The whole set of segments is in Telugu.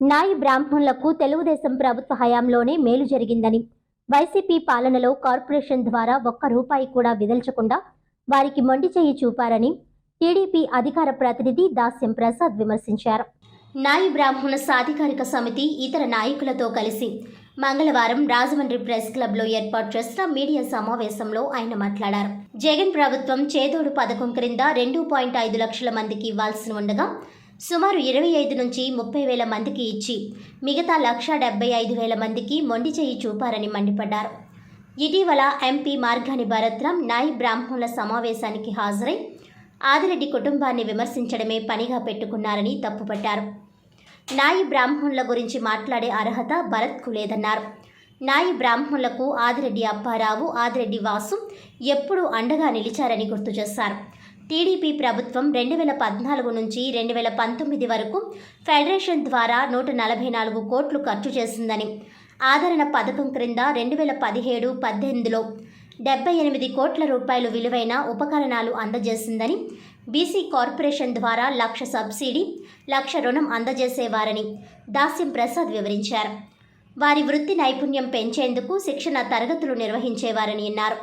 నాయి బ్రాహ్మణులకు తెలుగుదేశం ప్రభుత్వ హయాంలోనే మేలు జరిగిందని. వైసీపీ పాలనలో కార్పొరేషన్ ద్వారా ఒక్క రూపాయి కూడా విదల్చకుండా వారికి మొండి చేయి చూపారని టీడీపీ అధికార ప్రతినిధి దాస్యం ప్రసాద్ విమర్శించారు. నాయి బ్రాహ్మణ సాధికారిక సమితి ఇతర నాయకులతో కలిసి మంగళవారం రాజమండ్రి ప్రెస్ క్లబ్లో ఏర్పాటు చేసిన మీడియా సమావేశంలో ఆయన మాట్లాడారు. జగన్ ప్రభుత్వం చేదోడు పథకం క్రింద రెండు పాయింట్ ఐదు లక్షల మందికి ఇవ్వాల్సి ఉండగా సుమారు ఇరవై ఐదు నుంచి ముప్పై వేల మందికి ఇచ్చి మిగతా లక్ష డెబ్బై ఐదు వేల మందికి మొండి చేయి చూపారని మండిపడ్డారు. ఇటీవల ఎంపీ మార్గాని భరత్రం నాయి బ్రాహ్మణుల సమావేశానికి హాజరై ఆదిరెడ్డి కుటుంబాన్ని విమర్శించడమే పనిగా పెట్టుకున్నారని తప్పుపట్టారు. నాయి బ్రాహ్మణుల గురించి మాట్లాడే అర్హత భరత్కు లేదన్నారు. నాయి బ్రాహ్మణులకు ఆదిరెడ్డి అప్పారావు ఆదిరెడ్డి వాసు ఎప్పుడూ అండగా నిలిచారని గుర్తు చేశారు. టీడీపీ ప్రభుత్వం రెండు వేల పద్నాలుగు నుంచి రెండు వేల పంతొమ్మిది వరకు ఫెడరేషన్ ద్వారా నూట నలభై నాలుగు కోట్లు ఖర్చు చేసిందని ఆదరణ పథకం క్రింద రెండు వేల పదిహేడు పద్దెనిమిదిలో డెబ్బై ఎనిమిది కోట్ల రూపాయలు విలువైన ఉపకరణాలు అందజేసిందని బీసీ కార్పొరేషన్ ద్వారా లక్ష సబ్సిడీ లక్ష రుణం అందజేసేవారని దాస్యం ప్రసాద్ వివరించారు. వారి వృత్తి నైపుణ్యం పెంచేందుకు శిక్షణ తరగతులు నిర్వహించేవారని అన్నారు.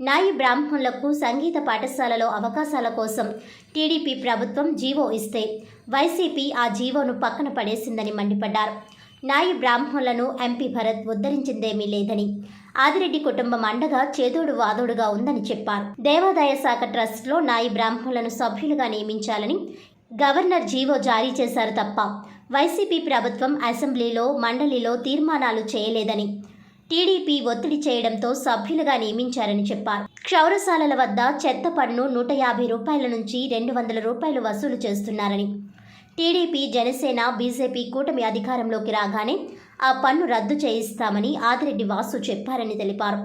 నాయి బ్రాహ్మణులకు సంగీత పాఠశాలలో అవకాశాల కోసం టీడీపీ ప్రభుత్వం జీవో ఇస్తే వైసీపీ ఆ జీవోను పక్కన పడేసిందని మండిపడ్డారు. నాయి బ్రాహ్మణులను ఎంపీ భరత్ ఉద్ధరించిందేమీ లేదని ఆదిరెడ్డి కుటుంబం అండగా చేదోడు వాదోడుగా ఉందని చెప్పారు. దేవాదాయ శాఖ ట్రస్ట్లో నాయి బ్రాహ్మణులను సభ్యులుగా నియమించాలని గవర్నర్ జీవో జారీ చేశారు తప్ప వైసీపీ ప్రభుత్వం అసెంబ్లీలో మండలిలో తీర్మానాలు చేయలేదని టీడీపీ ఒత్తిడి చేయడంతో సభ్యులుగా నియమించారని చెప్పారు. క్షౌరశాలల వద్ద చెత్త పన్ను నూట యాభై రూపాయల నుంచి రెండు వందల రూపాయలు వసూలు చేస్తున్నారని. టీడీపీ జనసేన బీజేపీ కూటమి అధికారంలోకి రాగానే ఆ పన్ను రద్దు చేయిస్తామని ఆదిరెడ్డి వాసు చెప్పారని తెలిపారు.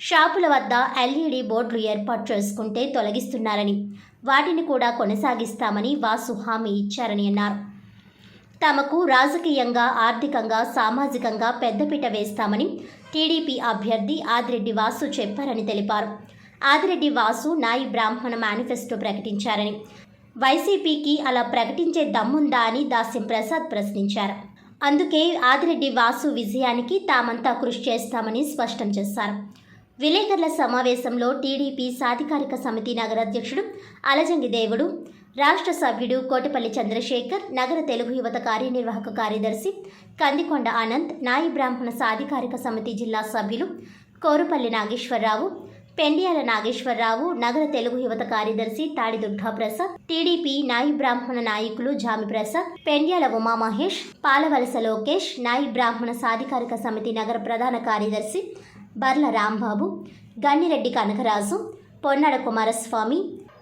షాపుల వద్ద ఎల్ఈడి బోర్డులు ఏర్పాటు చేసుకుంటే తొలగిస్తున్నారని వాటిని కూడా కొనసాగిస్తామని వాసు హామీ ఇచ్చారని అన్నారు. తమకు రాజకీయంగా ఆర్థికంగా సామాజికంగా పెద్దపీట వేస్తామని టీడీపీ అభ్యర్థి ఆదిరెడ్డి వాసు చెప్పారని తెలిపారు. ఆదిరెడ్డి వాసు నాయి బ్రాహ్మణ మేనిఫెస్టో ప్రకటించారని వైసీపీకి అలా ప్రకటించే దమ్ముందా అని దాస్యం ప్రసాద్ ప్రశ్నించారు. అందుకే ఆదిరెడ్డి వాసు విజయానికి తామంతా కృషి చేస్తామని స్పష్టం చేశారు. విలేకరుల సమావేశంలో టీడీపీ సాధికారిక సమితి నగరాధ్యక్షుడు అలజంగి దేవుడు రాష్ట్ర సభ్యుడు కోటపల్లి చంద్రశేఖర్ నగర తెలుగు యువత కార్యనిర్వాహక కార్యదర్శి కందికొండ అనంత్ నాయి బ్రాహ్మణ సాధికారిక సమితి జిల్లా సభ్యులు కోరుపల్లి నాగేశ్వరరావు పెండియాల నాగేశ్వరరావు నగర తెలుగు యువత కార్యదర్శి తాడి దుర్గా ప్రసాద్ టీడీపీ నాయి బ్రాహ్మణ నాయకులు జామి ప్రసాద్ పెండ్యాల ఉమామహేష్ పాలవలస లోకేష్ నాయి బ్రాహ్మణ సాధికారిక సమితి నగర ప్రధాన కార్యదర్శి బర్ల రాంబాబు గన్నిరెడ్డి కనకరాజు పొన్నాడ కుమారస్వామి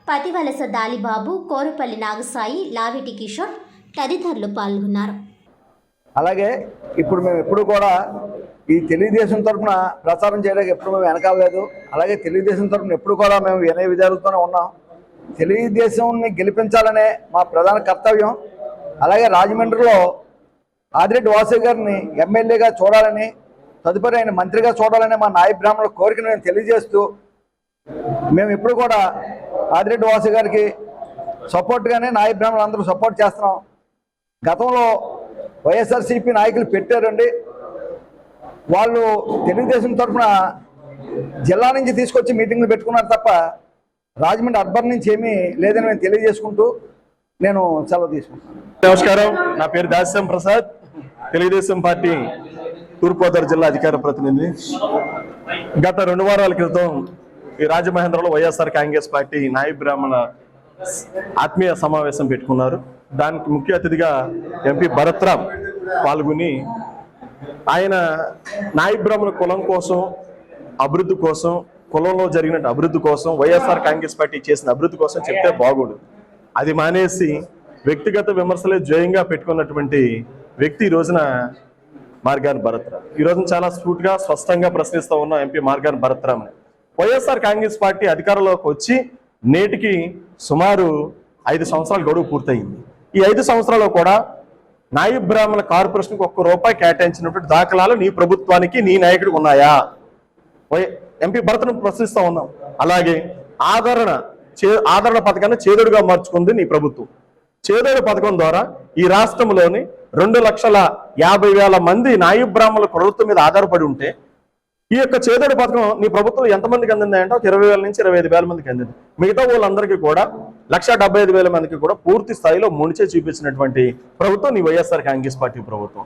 పతివలస దాలిబాబు కోరుపల్లి నాగసాయి లావిటి కిషోర్ తదితరులు పాల్గొన్నారు. అలాగే ఇప్పుడు మేము ఎప్పుడు కూడా ఈ తెలుగుదేశం తరఫున ప్రచారం చేయడానికి ఎప్పుడు మేము వెనకాలలేదు అలాగే తెలుగుదేశం తరఫున ఎప్పుడు కూడా మేము వినయ విధాలతోనే ఉన్నాం. తెలుగుదేశంని గెలిపించాలనే మా ప్రధాన కర్తవ్యం. అలాగే రాజమండ్రిలో ఆదిరెడ్డి వాసు గారిని ఎమ్మెల్యేగా చూడాలని తదుపరి ఆయన మంత్రిగా చూడాలనే మా నాయ బ్రాహ్మణుల కోరికను మేము తెలియజేస్తూ మేము ఎప్పుడు కూడా ఆదిరెడ్డి వాసు గారికి సపోర్ట్గానే నాయ బ్రాహ్మణులు అందరూ సపోర్ట్ చేస్తున్నాం. గతంలో వైఎస్ఆర్సీపీ నాయకులు పెట్టారండి. వాళ్ళు తెలుగుదేశం తరఫున జిల్లా నుంచి తీసుకొచ్చి మీటింగ్లు పెట్టుకున్నారు తప్ప రాజమండ్రి అర్బన్ నుంచి ఏమీ లేదని మేము తెలియజేసుకుంటూ నేను సెలవు తీసుకుంటాను నమస్కారం. నా పేరు దాస్యం ప్రసాద్. తెలుగుదేశం పార్టీ తూర్పుగోదావరి జిల్లా అధికార ప్రతినిధి. గత రెండు వారాల క్రితం ఈ రాజమహేంద్రలో వైఎస్ఆర్ కాంగ్రెస్ పార్టీ నాయ బ్రాహ్మణ ఆత్మీయ సమావేశం పెట్టుకున్నారు. దానికి ముఖ్య అతిథిగా ఎంపీ భరత్రామ్ పాల్గొని ఆయన నాయ బ్రాహ్మణ కులం కోసం అభివృద్ధి కోసం కులంలో జరిగిన అభివృద్ధి కోసం వైఎస్ఆర్ కాంగ్రెస్ పార్టీ చేసిన అభివృద్ధి కోసం చెప్తే బాగుండు అది మానేసి వ్యక్తిగత విమర్శలే జయంగా పెట్టుకున్నటువంటి వ్యక్తి ఈ రోజున మార్గాన్ భరత్రామ్. ఈ రోజున చాలా స్ఫూర్తిగా స్పష్టంగా ప్రశ్నిస్తా ఉన్న MP Margani Bharatram YSR Congress party అధికారంలోకి వచ్చి నేటికి సుమారు ఐదు సంవత్సరాల గడువు పూర్తయింది. ఈ ఐదు సంవత్సరాల్లో కూడా నాయ బ్రాహ్మణ కార్పొరేషన్కి ఒక్క రూపాయి కేటాయించినటువంటి దాఖలాలు నీ ప్రభుత్వానికి నీ నాయకుడికి ఉన్నాయా? వై- ఎంపీ భరతను ప్రశ్నిస్తూ ఉన్నాం. అలాగే ఆదరణ చే ఆదరణ పథకాన్ని చేదుడుగా మార్చుకుంది నీ ప్రభుత్వం. చేదోడు పథకం ద్వారా ఈ రాష్ట్రంలోని రెండు లక్షల యాభై వేల మంది నాయు బ్రాహ్మణుల ప్రభుత్వం మీద ఆధారపడి ఉంటే ఈ యొక్క చేదోడు పథకం నీ ప్రభుత్వం ఎంతమందికి అందింది అంటే ఒక ఇరవై వేల నుంచి ఇరవై ఐదు వేల మందికి అందింది. మిగతా వాళ్ళందరికీ కూడా లక్ష డెబ్బై ఐదు వేల మందికి కూడా పూర్తి స్థాయిలో మునిచే చూపించినటువంటి ప్రభుత్వం నీ వైఎస్ఆర్ కాంగ్రెస్ పార్టీ ప్రభుత్వం.